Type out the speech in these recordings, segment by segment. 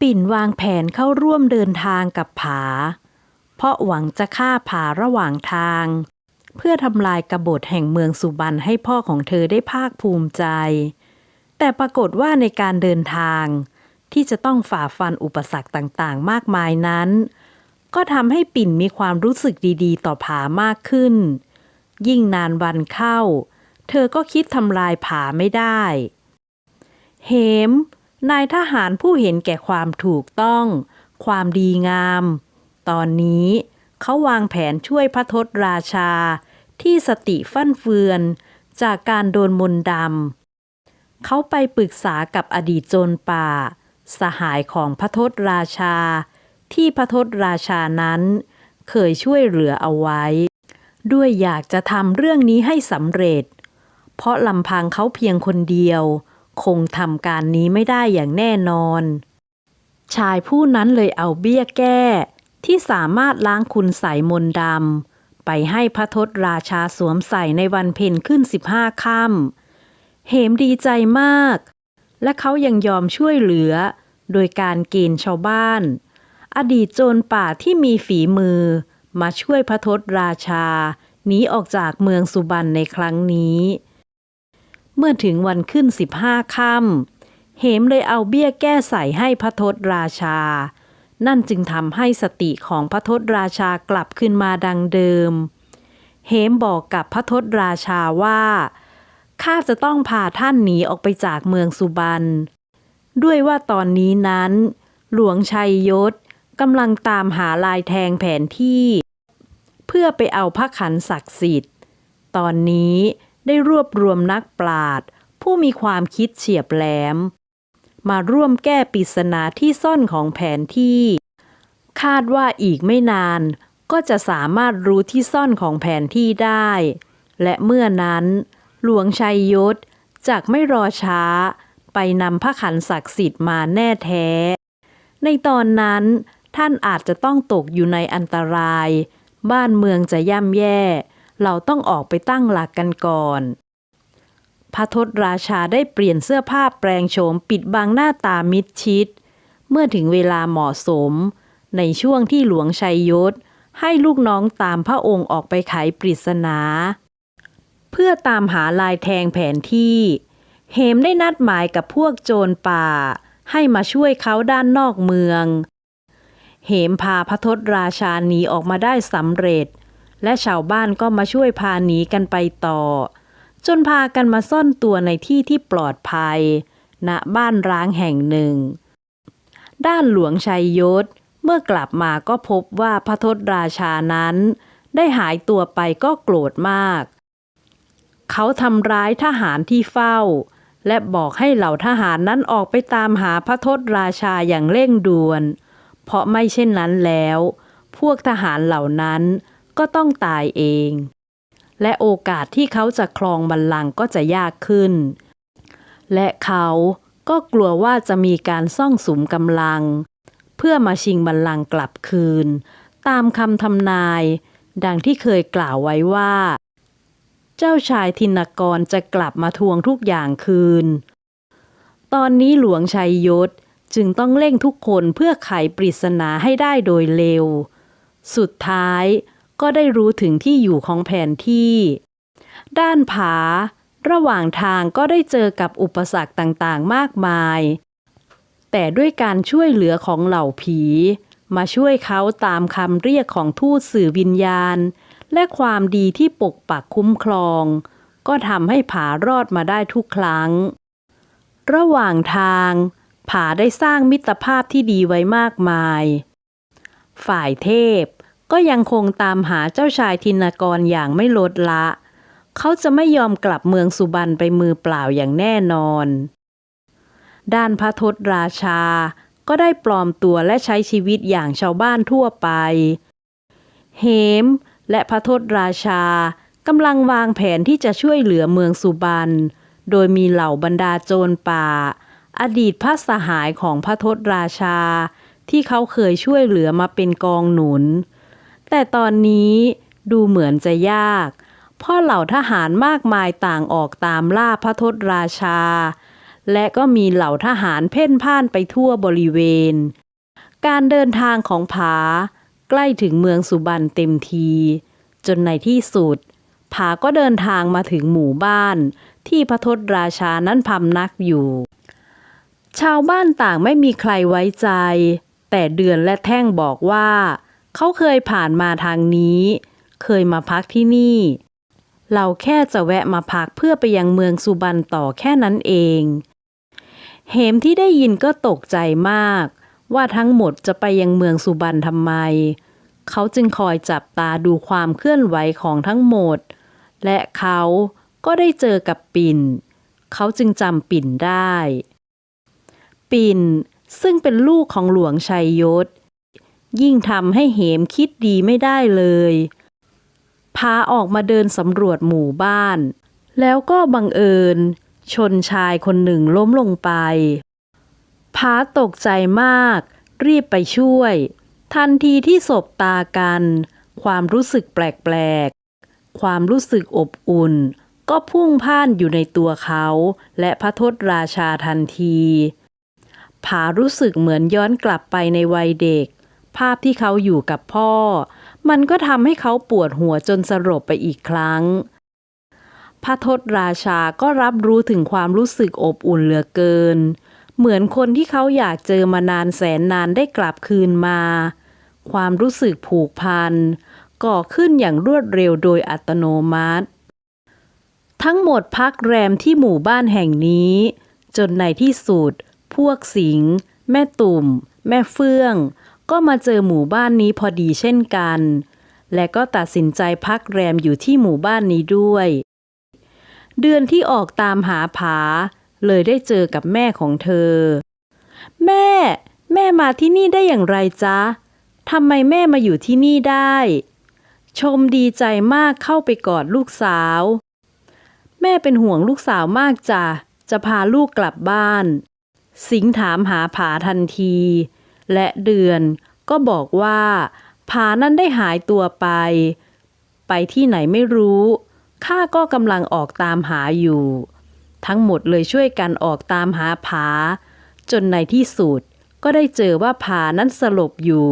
ปิ่นวางแผนเข้าร่วมเดินทางกับผา เพราะหวังจะฆ่าผาระหว่างทาง เพื่อทำลายกบฏแห่งเมืองสุบรรณให้พ่อของเธอได้ภาคภูมิใจ แต่ปรากฏว่าในการเดินทาง ที่จะต้องฝ่าฟันอุปสรรคต่างๆ มากมายนั้น ก็ทำให้ปิ่นมีความรู้สึกดีๆ ต่อผามากขึ้น ยิ่งนานวันเข้า เธอก็คิดทำลายผาไม่ได้เหม นายทหารผู้เห็นแก่ความถูกต้อง ความดีงาม ตอนนี้เขาวางแผนช่วยพระทศราชา ที่สติฟั่นเฟือน จากการโดนมนต์ดำเขาไปปรึกษากับอดีตโจรป่า สหายของพระทศราชา ที่พระทศราชานั้น เคยช่วยเหลือเอาไว้ ด้วยอยากจะทำเรื่องนี้ให้สำเร็จ เพราะลำพังเขาเพียงคนเดียว คงทำการนี้ไม่ได้อย่างแน่นอน ชายผู้นั้นเลยเอาเบี้ยแก้ ที่สามารถล้างคุณใสยมนดำไปให้พระทศราชาสวมใส่ในวันเพ็ญขึ้นสิบห้าค่ำเหมดีใจมาก และเขายังยอมช่วยเหลือ โดยการเกณฑ์ชาวบ้าน อดีตโจรป่าที่มีฝีมือ มาช่วยพระทศราชาหนีออกจากเมืองสุบรรณในครั้งนี้ เมื่อถึงวันขึ้นสิบห้าค่ำเหมเลยเอาเบี้ยแก้ใส่ให้พระทศราชา นั่นจึงทำให้สติของพระทศราชากลับขึ้นมาดังเดิม เหมบอกกับพระทศราชาว่าข้าจะต้องพาท่านหนีออกไปจากเมืองสุบรรณด้วยว่าตอนนี้นั้น หลวงชัยยศกำลังตามหาลายแทงแผนที่ เพื่อไปเอาพระขันศักดิ์สิทธิ์ ตอนนี้ ได้รวบรวมนักปราชญ์ผู้มีความคิดเฉียบแหลม มาร่วมแก้ปริศนาที่ซ่อนของแผนที่ คาดว่าอีกไม่นานก็จะสามารถรู้ที่ซ่อนของแผนที่ได้ และเมื่อนั้น หลวงชัยยศจากไม่รอช้า ไปนำพระขันศักดิ์สิทธิ์มาแน่แท้ ในตอนนั้นท่านอาจจะต้องตกอยู่ในอันตราย บ้านเมืองจะย่ำแย่ เราต้องออกไปตั้งหลักกันก่อนพระทศราชาได้เปลี่ยนเสื้อผ้าแปลงโฉมปิดบังหน้าตามิดชิด เมื่อถึงเวลาเหมาะสม ในช่วงที่หลวงชัยยศ ให้ลูกน้องตามพระองค์ออกไปไขปริศนา เพื่อตามหาลายแทงแผนที่ เหมได้นัดหมายกับพวกโจรป่า ให้มาช่วยเขาด้านนอกเมือง เหมพาพระทศราชาหนีออกมาได้สำเร็จ และชาวบ้านก็มาช่วยพาหนีกันไปต่อ จนพากันมาซ่อนตัวในที่ที่ปลอดภัย ณบ้านร้างแห่งหนึ่ง ด้านหลวงชัยยศ เมื่อกลับมาก็พบว่าพระทศราชานั้น ได้หายตัวไปก็โกรธมาก เขาทำร้ายทหารที่เฝ้า และบอกให้เหล่าทหารนั้นออกไปตามหาพระทศราชาอย่างเร่งด่วน เพราะไม่เช่นนั้นแล้ว พวกทหารเหล่านั้น ก็ต้องตายเอง และโอกาสที่เขาจะครองบัลลังก์ก็จะยากขึ้น และเขาก็กลัวว่าจะมีการซ่องสุมกำลัง เพื่อมาชิงบัลลังก์กลับคืน ตามคำทำนาย ดังที่เคยกล่าวไว้ว่า เจ้าชายทินกรจะกลับมาทวงทุกอย่างคืน ตอนนี้หลวงชัยยศจึงต้องเร่งทุกคนเพื่อไขปริศนาให้ได้โดยเร็ว สุดท้าย ก็ได้รู้ถึงที่อยู่ของแผนที่ ด้านผา ระหว่างทางก็ได้เจอกับอุปสรรคต่างๆ มากมาย แต่ด้วยการช่วยเหลือของเหล่าผี มาช่วยเขาตามคำเรียกของทูตสื่อวิญญาณ และความดีที่ปกปักคุ้มครอง ก็ทำให้ผารอดมาได้ทุกครั้ง ระหว่างทางผาได้สร้างมิตรภาพที่ดีไว้มากมาย ฝ่ายเทพ ก็ยังคงตามหาเจ้าชายทินกรอย่างไม่ลดละ เขาจะไม่ยอมกลับเมืองสุบรรณไปมือเปล่าอย่างแน่นอน ด้านพระทศราชา ก็ได้ปลอมตัวและใช้ชีวิตอย่างชาวบ้านทั่วไปเหมและพระทศราชากำลังวางแผนที่จะช่วยเหลือเมืองสุบรรณ โดยมีเหล่าบรรดาโจรป่า อดีตพระสหายของพระทศราชา ที่เขาเคยช่วยเหลือมาเป็นกองหนุน แต่ตอนนี้ดูเหมือนจะยาก เพราะเหล่าทหารมากมายต่างออกตามล่าพระทศราชา และก็มีเหล่าทหารเพ่นพ่านไปทั่วบริเวณ การเดินทางของผาใกล้ถึงเมืองสุบรรณเต็มที จนในที่สุดผาก็เดินทางมาถึงหมู่บ้าน ที่พระทศราชานั้นพำนักอยู่ ชาวบ้านต่างไม่มีใครไว้ใจ แต่เดือนและแท่งบอกว่า เขาเคยผ่านมาทางนี้ เคยมาพักที่นี่ เราแค่จะแวะมาพักเพื่อไปยังเมืองสุบรรณต่อแค่นั้นเอง เหมที่ได้ยินก็ตกใจมาก ว่าทั้งหมดจะไปยังเมืองสุบรรณทำไม เขาจึงคอยจับตาดูความเคลื่อนไหวของทั้งหมด และเขาก็ได้เจอกับปิ่น เขาจึงจำปิ่นได้ ปิ่นซึ่งเป็นลูกของหลวงชัยยศ ยิ่งทำให้เหมคิดดีไม่ได้เลย พาออกมาเดินสำรวจหมู่บ้าน แล้วก็บังเอิญ ชนชายคนหนึ่งล้มลงไป พาตกใจมาก รีบไปช่วย ทันทีที่สบตากัน ความรู้สึกแปลกๆ ความรู้สึกอบอุ่น ก็พุ่งพ่านอยู่ในตัวเขา และพระทศราชาทันทีผารู้สึกเหมือนย้อนกลับไปในวัยเด็ก ภาพที่เขาอยู่กับพ่อ มันก็ทำให้เขาปวดหัวจนสลบไปอีกครั้ง พระทศราชาก็รับรู้ถึงความรู้สึกอบอุ่นเหลือเกิน เหมือนคนที่เขาอยากเจอมานานแสนนานได้กลับคืนมา ความรู้สึกผูกพัน ก่อขึ้นอย่างรวดเร็วโดยอัตโนมัติ ทั้งหมดพักแรมที่หมู่บ้านแห่งนี้ จนในที่สุด พวกสิง แม่ตุ่ม แม่เฟื่อง ก็มาเจอหมู่บ้านนี้พอดีเช่นกัน และก็ตัดสินใจพักแรมอยู่ที่หมู่บ้านนี้ด้วย เดือนที่ออกตามหาผา เลยได้เจอกับแม่ของเธอ แม่ แม่มาที่นี่ได้อย่างไรจ๊ะทำไมแม่มาอยู่ที่นี่ได้ ชมดีใจมากเข้าไปกอดลูกสาว แม่เป็นห่วงลูกสาวมากจ้ะจะพาลูกกลับบ้าน สิงถามหาผาทันที และเดือน ก็บอกว่าผานั้นได้หายตัวไป ไปที่ไหนไม่รู้ข้าก็กำลังออกตามหาอยู่ ทั้งหมดเลยช่วยกันออกตามหาผา จนในที่สุดก็ได้เจอว่าผานั้นสลบอยู่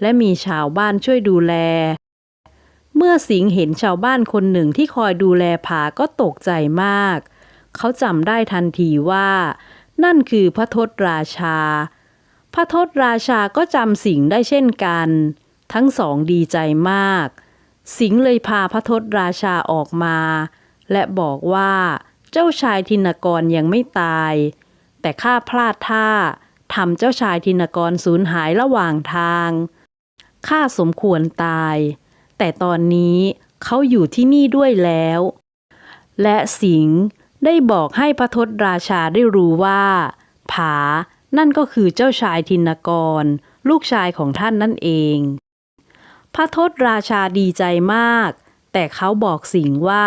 และมีชาวบ้านช่วยดูแล เมื่อสิงห์เห็นชาวบ้านคนหนึ่งที่คอยดูแลผาก็ตกใจมาก เขาจำได้ทันทีว่า นั่นคือพระทศราชา พระทศราชาก็จำสิงห์ได้เช่นกัน ทั้งสองดีใจมาก สิงห์เลยพาพระทศราชาออกมา และบอกว่าเจ้าชายทินกรยังไม่ตาย แต่ข้าพลาดท่าทำเจ้าชายทินกรสูญหายระหว่างทางข้าสมควรตาย แต่ตอนนี้เขาอยู่ที่นี่ด้วยแล้ว และสิงห์ได้บอกให้พระทศราชาได้รู้ว่า ผา นั่นก็คือเจ้าชายทินกร ลูกชายของท่านนั่นเอง พระทศราชาดีใจมาก แต่เขาบอกสิงห์ว่า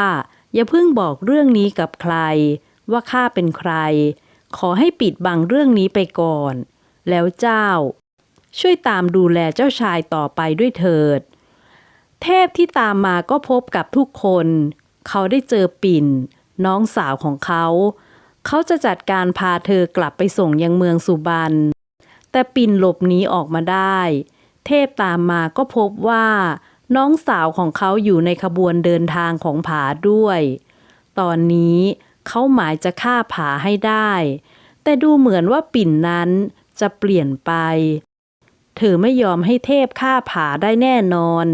อย่าเพิ่งบอกเรื่องนี้กับใคร ว่าข้าเป็นใคร ขอให้ปิดบังเรื่องนี้ไปก่อน แล้วเจ้า ช่วยตามดูแลเจ้าชายต่อไปด้วยเถิด เทพที่ตามมาก็พบกับทุกคน เขาได้เจอปิ่น น้องสาวของเขา เขาจะจัดการพาเธอกลับไปส่งยังเมืองสุบรรณแต่ปิ่นหลบหนีออกมาได้ เทพตามมาก็พบว่า น้องสาวของเขาอยู่ในขบวนเดินทางของผาด้วย ตอนนี้เขาหมายจะฆ่าผาให้ได้ แต่ดูเหมือนว่าปิ่นนั้นจะเปลี่ยนไป เธอไม่ยอมให้เทพฆ่าผาได้แน่นอน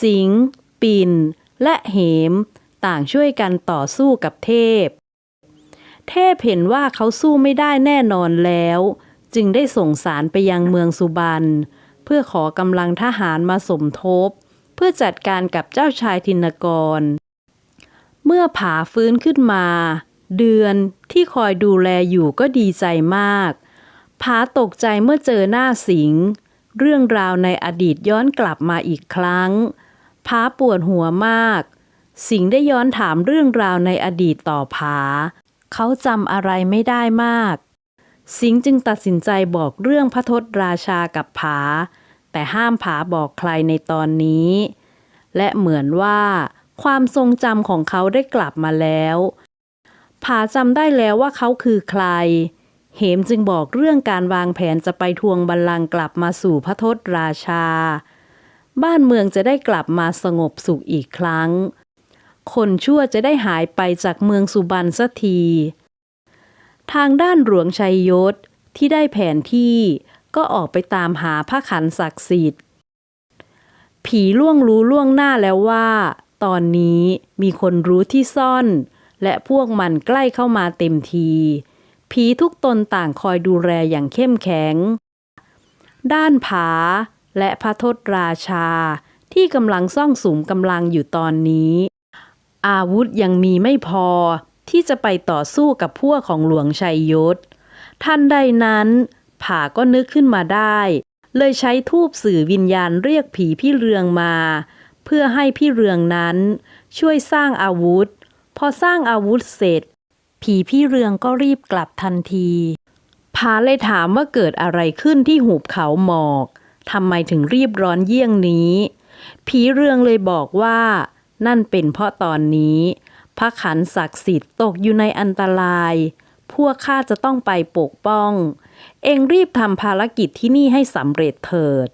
สิง ปิ่น และเหม ต่างช่วยกันต่อสู้กับเทพ เทพเห็นว่าเขาสู้ไม่ได้แน่นอนแล้ว จึงได้ส่งสารไปยังเมืองสุบรรณเพื่อขอกำลังทหารมาสมทบ เพื่อจัดการกับเจ้าชายทินกร เมื่อผาฟื้นขึ้นมา เดือนที่คอยดูแลอยู่ก็ดีใจมากผาตกใจเมื่อเจอหน้าสิง เรื่องราวในอดีตย้อนกลับมาอีกครั้งผาปวดหัวมาก สิงได้ย้อนถามเรื่องราวในอดีตต่อผา เขาจำอะไรไม่ได้มาก สิงห์จึงตัดสินใจบอกเรื่องพระทศราชากับผา แต่ห้ามผาบอกใครในตอนนี้ และเหมือนว่าความทรงจำของเขาได้กลับมาแล้วผผาจำได้แล้วว่าเขาคือใคร เหมจึงบอกเรื่องการวางแผนจะไปทวงบัลลังก์กลับมาสู่พระทศราชา บ้านเมืองจะได้กลับมาสงบสุขอีกครั้ง คนชั่วจะได้หายไปจากเมืองสุบรรณสักที ทางด้านหลวงชัยยศที่ได้แผนที่ก็ออกไปตามหาพระขันศักดิ์สิทธิ์ ผีล่วงรู้ล่วงหน้าแล้วว่า ตอนนี้มีคนรู้ที่ซ่อน และพวกมันใกล้เข้ามาเต็มที ผีทุกตนต่างคอยดูแลอย่างเข้มแข็ง ด้านผาและพระทศราชาที่กำลังซ่องสุมกำลังอยู่ตอนนี้ อาวุธยังมีไม่พอที่จะไปต่อสู้กับพวกของหลวงชัยยศท่านใดนั้น ผาก็นึกขึ้นมาได้ เลยใช้ทูบสื่อวิญญาณเรียกผีพี่เรืองมา เพื่อให้พี่เรืองนั้น ช่วยสร้างอาวุธ พอสร้างอาวุธเสร็จ ผีพี่เรืองก็รีบกลับทันทีพาเลยถามว่าเกิดอะไรขึ้นที่หุบเขาหมอกทำไมถึงรีบร้อนเยี่ยงนี้ ผีเรืองเลยบอกว่า นั่นเป็นเพราะตอนนี้ พระขันศักดิ์สิทธิ์ตกอยู่ในอันตราย พวกข้าจะต้องไปปกป้อง เองรีบทำภารกิจที่นี่ให้สำเร็จเถิด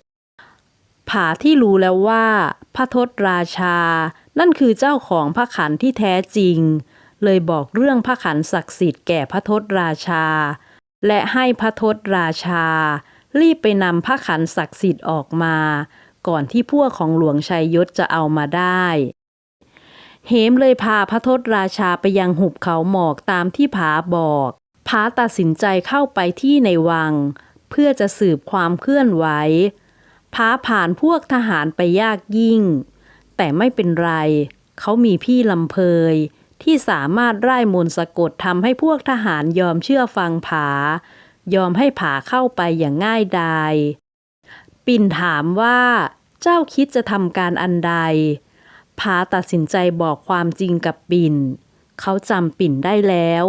ผาที่รู้แล้วว่า พระทศราชา นั่นคือเจ้าของพระขันที่แท้จริง เลยบอกเรื่องพระขันศักดิ์สิทธิ์แก่พระทศราชา และให้พระทศราชา รีบไปนำพระขันศักดิ์สิทธิ์ออกมาก่อนที่พวกของหลวงชัยยศจะเอามาได้ เหมเลยพาพระทศราชาไปยังหุบเขาหมอกตามที่ผาบอกผาตัดสินใจเข้าไปที่ในวัง เพื่อจะสืบความเคลื่อนไหวผาผ่านพวกทหารไปยากยิ่ง แต่ไม่เป็นไร เขามีพี่ลำเพยที่สามารถไร้มนสะกดทำให้พวกทหารยอมเชื่อฟังผา ยอมให้ผาเข้าไปอย่างง่ายดาย ปิ่นถามว่า เจ้าคิดจะทำการอันใด ผาตัดสินใจบอกความจริงกับปิ่น เขาจำปิ่นได้แล้ว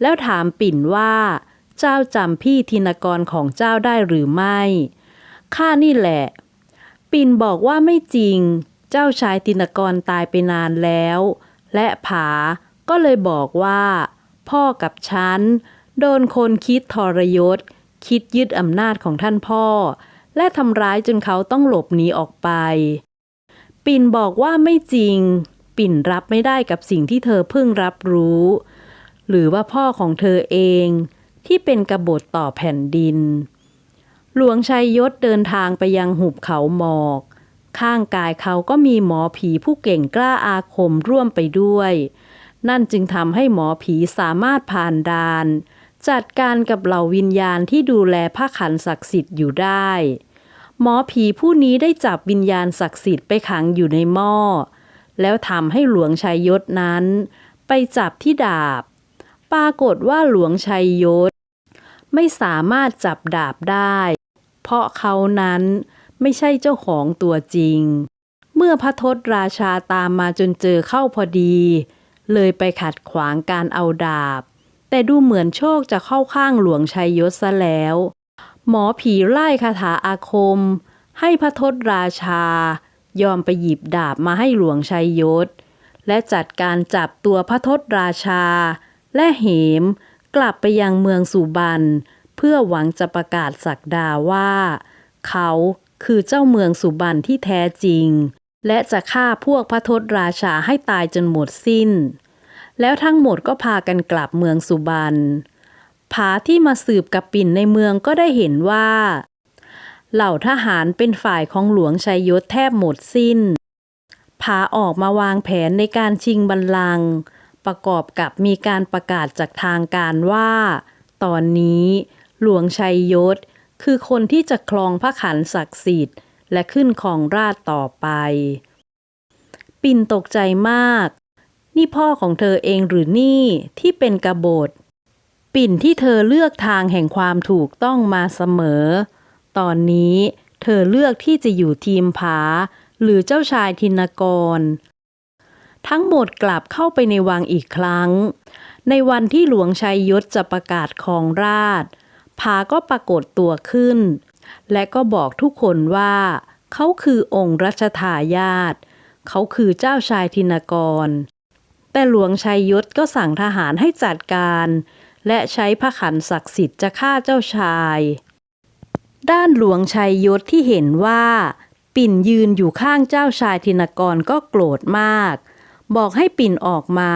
แล้วถามปิ่นว่า เจ้าจำพี่ธินกรของเจ้าได้หรือไม่ ข้านี่แหละ ปิ่นบอกว่าไม่จริง เจ้าชายธินกรตายไปนานแล้ว และผาก็เลยบอกว่า พ่อกับฉัน โดนคนคิดทรยศ คิดยึดอำนาจของท่านพ่อ และทำร้ายจนเขาต้องหลบหนีออกไป ปิ่นบอกว่าไม่จริง ปิ่นรับไม่ได้กับสิ่งที่เธอเพิ่งรับรู้ หรือว่าพ่อของเธอเองที่เป็นกบฏต่อแผ่นดิน หลวงชัยยศเดินทางไปยังหุบเขาหมอก ข้างกายเขาก็มีหมอผีผู้เก่งกล้าอาคมร่วมไปด้วย นั่นจึงทำให้หมอผีสามารถผ่านด่าน จัดการกับเหล่าวิญญาณที่ดูแลพระขันศักดิ์สิทธิ์อยู่ได้ หมอผีผู้นี้ได้จับวิญญาณศักดิ์สิทธิ์ไปขังอยู่ในหม้อ แล้วทำให้หลวงชัยยศนั้น ไปจับที่ดาบ ปรากฏว่าหลวงชัยยศ ไม่สามารถจับดาบได้ เพราะเขานั้นไม่ใช่เจ้าของตัวจริง เมื่อพระทศราชาตามมาจนเจอเข้าพอดี เลยไปขัดขวางการเอาดาบ แต่ดูเหมือนโชคจะเข้าข้างหลวงชัยยศซะแล้ว หมอผีไล่คาถาอาคม ให้พระทศราชา ยอมไปหยิบดาบมาให้หลวงชัยยศ และจัดการจับตัวพระทศราชา และเหมกลับไปยังเมืองสุบรรณเพื่อหวังจะประกาศสักดาว่า เขาคือเจ้าเมืองสุบรรณที่แท้จริง และจะฆ่าพวกพระทศราชาให้ตายจนหมดสิ้น แล้วทั้งหมดก็พากันกลับเมืองสุบรรณ ผาที่มาสืบกับปิ่นในเมืองก็ได้เห็นว่า เหล่าทหารเป็นฝ่ายของหลวงชัยยศแทบหมดสิ้น ผาออกมาวางแผนในการชิงบัลลังก์ประกอบกับมีการประกาศจากทางการว่า ตอนนี้หลวงชัยยศคือคนที่จะครองพระขันศักดิ์สิทธิ์ และขึ้นครองราชต่อไป ปิ่นตกใจมาก นี่พ่อของเธอเองหรือนี่ที่เป็นกบฏ ปิ่นที่เธอเลือกทางแห่งความถูกต้องมาเสมอ ตอนนี้เธอเลือกที่จะอยู่ทีมผา หรือเจ้าชายทินกร ทั้งหมดกลับเข้าไปในวังอีกครั้ง ในวันที่หลวงชัยยศจะประกาศครองราชผาก็ปรากฏตัวขึ้น และก็บอกทุกคนว่า เขาคือองค์รัชทายาทเขาคือเจ้าชายทินกร แต่หลวงชัยยศก็สั่งทหารให้จัดการ และใช้พระขันศักดิ์สิทธิ์จะฆ่าเจ้าชาย ด้านหลวงชัยยศที่เห็นว่า ปิ่นยืนอยู่ข้างเจ้าชายธินกรก็โกรธมาก บอกให้ปิ่นออกมา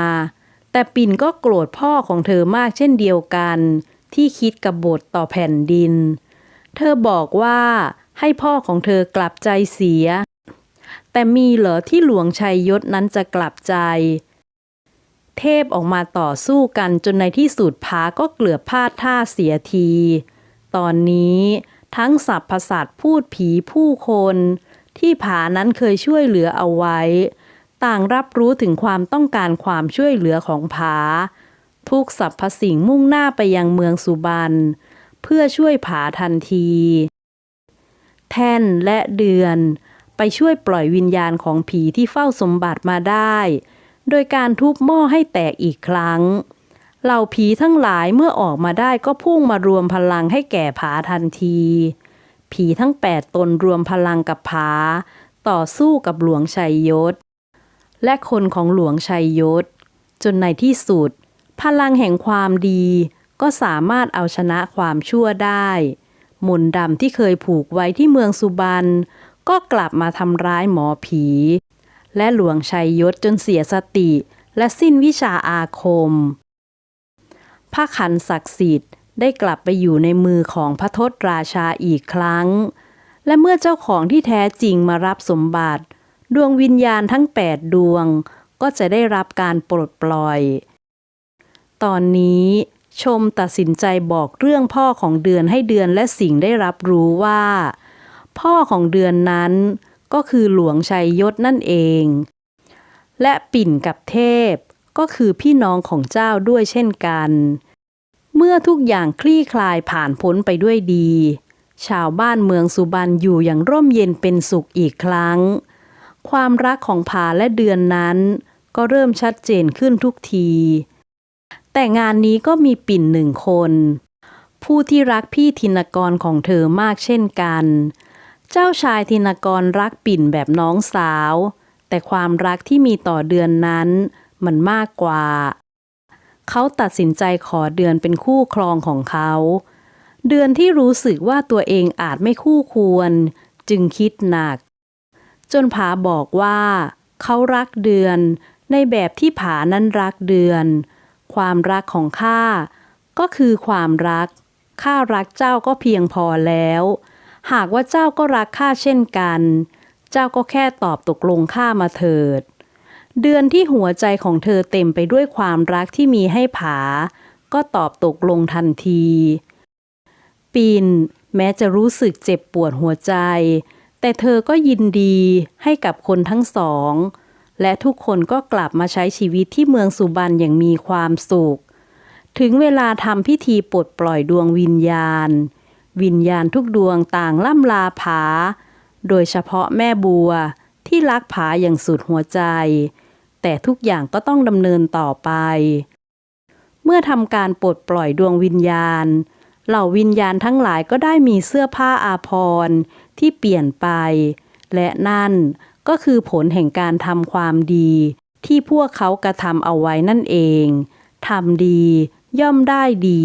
แต่ปิ่นก็โกรธพ่อของเธอมากเช่นเดียวกัน ที่คิดกบฏต่อแผ่นดิน เธอบอกว่าให้พ่อของเธอกลับใจเสีย แต่มีเหรอที่หลวงชัยยศนั้นจะกลับใจ เทพออกมาต่อสู้กันจนในที่สุดผาก็เกลือพลาดท่าเสียที ตอนนี้ทั้งสัพพสัตว์พูดผีผู้คน ที่ผานั้นเคยช่วยเหลือเอาไว้ ต่างรับรู้ถึงความต้องการความช่วยเหลือของผา ทุกสรรพสิ่งมุ่งหน้าไปยังเมืองสุบรรณเพื่อช่วยผาทันที แท่นและเดือน ไปช่วยปล่อยวิญญาณของผีที่เฝ้าสมบัติมาได้ โดยการทุบหม้อให้แตกอีกครั้ง เหล่าผีทั้งหลายเมื่อออกมาได้ก็พุ่งมารวมพลังให้แก่ผาทันที ผีทั้งแปดตนรวมพลังกับผา ต่อสู้กับหลวงชัยยศ และคนของหลวงชัยยศ จนในที่สุด พลังแห่งความดี ก็สามารถเอาชนะความชั่วได้มนต์ดำที่เคยผูกไว้ที่เมืองสุบรรณก็กลับมาทำร้ายหมอผี และหลวงชัยยศจนเสียสติ และสิ้นวิชาอาคม พระขันศักดิ์สิทธิ์ได้กลับไปอยู่ในมือของพระทศราชาอีกครั้ง และเมื่อเจ้าของที่แท้จริงมารับสมบัติ ดวงวิญญาณทั้งแปดดวง ก็จะได้รับการปลดปล่อย ตอนนี้ชมตัดสินใจบอกเรื่องพ่อของเดือนให้เดือนและสิงได้รับรู้ว่า พ่อของเดือนนั้น ก็คือหลวงชัยยศนั่นเอง และปิ่นกับเทพก็คือพี่น้องของเจ้าด้วยเช่นกัน เมื่อทุกอย่างคลี่คลายผ่านพ้นไปด้วยดี ชาวบ้านเมืองสุบรรณอยู่อย่างร่มเย็นเป็นสุขอีกครั้ง ความรักของผาและเดือนนั้น ก็เริ่มชัดเจนขึ้นทุกที แต่งานนี้ก็มีปิ่นหนึ่งคน ผู้ที่รักพี่ธินกรของเธอมากเช่นกัน เจ้าชายธินกรรักปิ่นแบบน้องสาว แต่ความรักที่มีต่อเดือนนั้นมันมากกว่า เขาตัดสินใจขอเดือนเป็นคู่ครองของเขา เดือนที่รู้สึกว่าตัวเองอาจไม่คู่ควร จึงคิดหนัก จนผาบอกว่า เขารักเดือน ในแบบที่ผานั้นรักเดือน ความรักของข้าก็คือความรักข้ารักเจ้าก็เพียงพอแล้ว หากว่าเจ้าก็รักข้าเช่นกัน เจ้าก็แค่ตอบตกลงข้ามาเถิด เดือนที่หัวใจของเธอเต็มไปด้วยความรักที่มีให้ผา ก็ตอบตกลงทันที ปินแม้จะรู้สึกเจ็บปวดหัวใจ แต่เธอก็ยินดีให้กับคนทั้งสอง และทุกคนก็กลับมาใช้ชีวิตที่เมืองสุบรรณอย่างมีความสุข ถึงเวลาทำพิธีปลดปล่อยดวงวิญญาณ วิญญาณทุกดวงต่างล่ำลาผา โดยเฉพาะแม่บัวที่รักผาอย่างสุดหัวใจ แต่ทุกอย่างก็ต้องดำเนินต่อไป เมื่อทำการปลดปล่อยดวงวิญญาณ เหล่าวิญญาณทั้งหลายก็ได้มีเสื้อผ้าอาภรณ์ที่เปลี่ยนไป และนั่นก็คือผลแห่งการทำความดี ที่พวกเขากระทำเอาไว้นั่นเอง ทำดีย่อมได้ดี